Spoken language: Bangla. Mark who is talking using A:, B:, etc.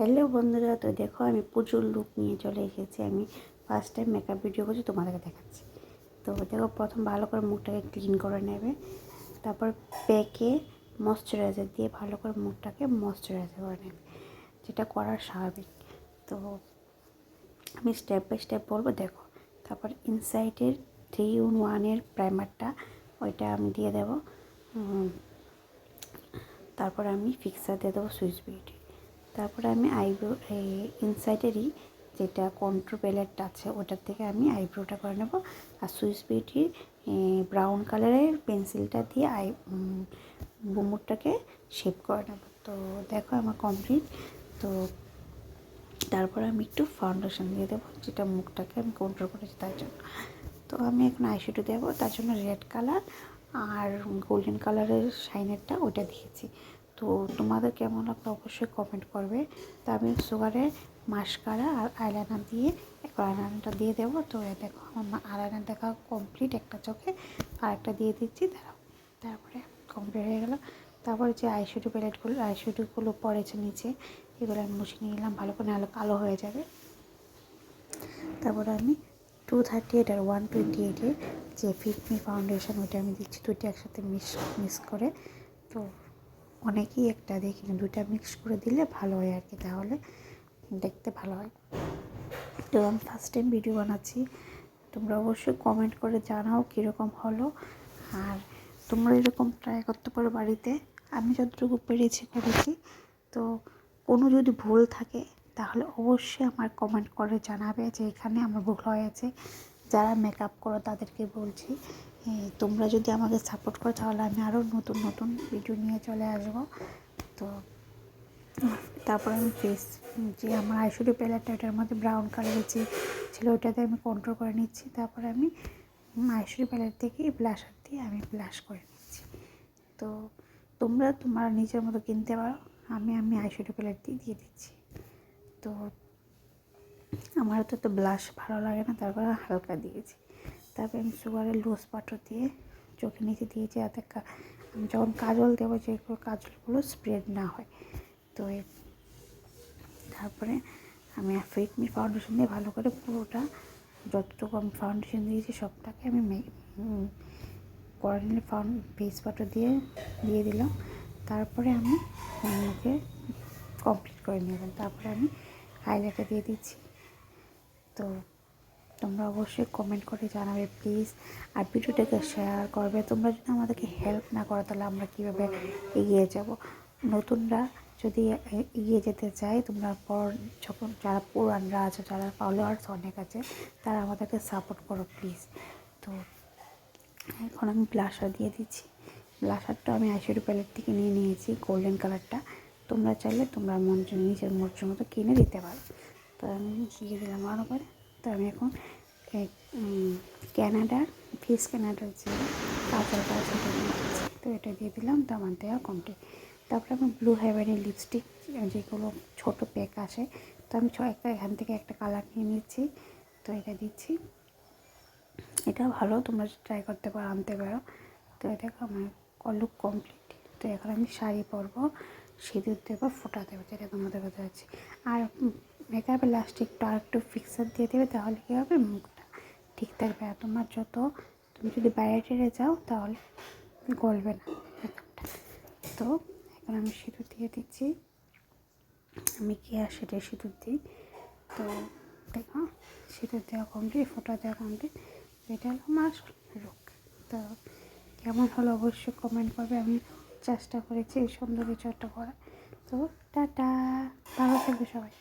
A: হ্যালো বন্ধুরা, তো দেখো আমি প্রচুর লুক নিয়ে চলে এসেছি। আমি ফার্স্ট টাইম মেকআপ ভিডিও করছি, তোমাদেরকে দেখাচ্ছি। তো দেখো, প্রথম ভালো করে মুখটাকে ক্লিন করে নেবে, তারপর প্যাকে ময়শ্চারাইজার দিয়ে ভালো করে মুখটাকে ময়শ্চারাইজার করে নেবে, যেটা করার স্বাভাবিক। তো আমি স্টেপ বাই স্টেপ বলব, দেখো, তারপর ইনসাইডের থ্রি ইন ওয়ানের প্রাইমারটা ওইটা আমি দিয়ে দেবো। তারপর আমি ফিক্সার দিয়ে দেবো সুইচ বিউটি তারপরে আমি আইব্রো, এই ইনসাইডেরই যেটা কন্ট্রো প্যালেটটা আছে, ওটার থেকে আমি আইব্রোটা করে নেব। আর সুইস বিউটির ব্রাউন কালারের পেন্সিলটা দিয়ে আই বুমুরটাকে শেপ করে নেব। তো দেখো আমার কমপ্লিট। তো তারপর আমি একটু ফাউন্ডেশন দিয়ে দেবো, যেটা মুখটাকে আমি কন্ট্রোল করেছি তার জন্য। তো আমি এখন আইশ্যাডো দেবো, তার জন্য রেড কালার আর গোল্ডেন কালারের শাইনারটা ওটা দিয়েছি। তো তোমাদের কেমন লাগল অবশ্যই কমেন্ট করবে। তো আমি সুগারে মাস্কারা আর আইলাইনার দিয়ে আইলাইনারটা দিয়ে দেবো। তো দেখো আমার আইলাইনার দেখা কমপ্লিট একটা চোখে। আর একটা দিয়ে দিচ্ছি, দাঁড়াও। তারপরে কমপ্লিট হয়ে গেলো। তারপরে যে আইশ্যাডো প্যালেটগুলো আইশ্যাডোগুলো পড়েছে নিচে, এগুলো আমি মুছে নিয়ে নিলাম, ভালো করে নাহলে কালো হয়ে যাবে। তারপরে আমি টু থার্টি এইট আর ওয়ান টোয়েন্টি এইটের যে ফিটমি ফাউন্ডেশন ওইটা আমি দিচ্ছি। দুইটা একসাথে মিস মিস করে। তো অনেকেই একটা দেখি না দুইটা মিক্স করে দিলে ভালো হয় আর কি তাহলে। দেখতে ভালো হয়। তো আমি ফার্স্ট টাইম ভিডিও বানাচ্ছি। তোমরা অবশ্যই কমেন্ট করে জানাও কীরকম হলো। আর তোমরা এরকম ট্রাই করতে পারো বাড়িতে। আমি যতটুকু পেরেছি, করেছি। তো কোনো যদি ভুল থাকে, তাহলে অবশ্যই আমার কমেন্ট করে জানাবে যে এখানে আমার ভুল হয়েছে। যারা মেকআপ করো, তাদেরকে বলছি তোমরা যদি আমাকে সাপোর্ট করো, তাহলে আমি আরও নতুন নতুন ভিডিও নিয়ে চলে আসব। তো, তারপর আমি ফেস যে আমার আইশুডি প্যালেটটা ওটার মধ্যে ব্রাউন কালারের যে ছিল, ওটাতে আমি কন্ট্রোল করে নিচ্ছি। তারপরে আমি আইশুডি প্যালেট থেকে ব্লাশার দিয়ে আমি ব্লাশ করে নিচ্ছি। তো, তোমরা তোমরা নিজের মতো কিনতে পারো। আমি আমি আইশুডি প্যালেট দিয়ে দিয়ে দিচ্ছি। তো আমার তো তো ব্লাশ ভালো লাগে না তারপরে হালকা দিয়েছি। তারপরে আমি সুগারের লুজ পাউডার দিয়ে চোখে নিচে দিয়েছি যাতে আমি যখন কাজল দেবো যেগুলো কাজলগুলো স্প্রেড না হয়। তো তারপরে আমি ফিটমি ফাউন্ডেশন দিয়ে ভালো করে পুরোটা যতটুকু আমি ফাউন্ডেশন দিয়েছি সবটাকে আমি মে- উম, করে নিলে ফাউন্ড ফেস পাউডার দিয়ে দিয়ে দিলাম। তারপরে আমি মুখে কমপ্লিট করে নিলাম তারপরে আমি হাইলাইটার দিয়ে দিচ্ছি। তো তোমরা অবশ্যই কমেন্ট করে জানাবে প্লিজ আর ভিডিওটাকে শেয়ার করবে। তোমরা যদি আমাদেরকে হেল্প না করো, তাহলে আমরা কীভাবে এগিয়ে যাব? নতুনরা যদি এগিয়ে যেতে চায়, তোমরা পর যখন যারা পুরানরা আছে, যারা ফলোয়ার্স অনেক আছে, তারা আমাদেরকে সাপোর্ট করো প্লিজ তো এখন আমি ব্লাশার দিয়ে দিচ্ছি। ব্লাশারটা আমি আইশ্যাডো প্যালেট থেকে নিয়ে নিয়েছি গোল্ডেন কালারটা তোমরা চাইলে তোমরা মন নিজের মর্জির মতো কিনে দিতে পারো। তো আমি দিয়ে দিলাম ভালো করে। তো আমি এখন ক্যানাডার ফিস ক্যানাডার যে আছে সেটা তো এটা দিয়ে দিলাম, তো আমার দেওয়া কমপ্লিট তারপরে আমি ব্লু হেভেনের লিপস্টিক যেগুলো ছোটো প্যাক আসে, তো আমি ছ, একটা এখান থেকে একটা কালার নিয়ে নিচ্ছি। তো এটা দিচ্ছি। এটা ভালো, তোমরা ট্রাই করতে পারো, আনতে পারো। তো এটা আমার লুক কমপ্লিট তো এখন আমি শাড়ি পরবো, সিঁদুর দেবো, ফোটা দেবো, যেটা তোমাদের কথা আছে। আর মেকআপের লাস্টে একটু আর একটু ফিক্সার দিয়ে দেবে, তাহলে কী হবে? মুখটা ঠিক থাকবে। আর তোমার যত, তুমি যদি বাইরে টেরে যাও, তাহলে গলবে না তো এখন আমি সিঁদুর দিয়ে দিচ্ছি। আমি কি আর সেটাই সিঁদুর দিই? তো দেখো, সিঁদুর দেওয়া কমপ্লিট ফোটা দেওয়া কমপ্লিট এটা হলো আমার লুক তো কেমন হলো অবশ্যই কমেন্ট করবে। আমি চেষ্টা করেছি এই সুন্দর কিছু একটা করা তো টাটা, ভালো থাকবে সবাই।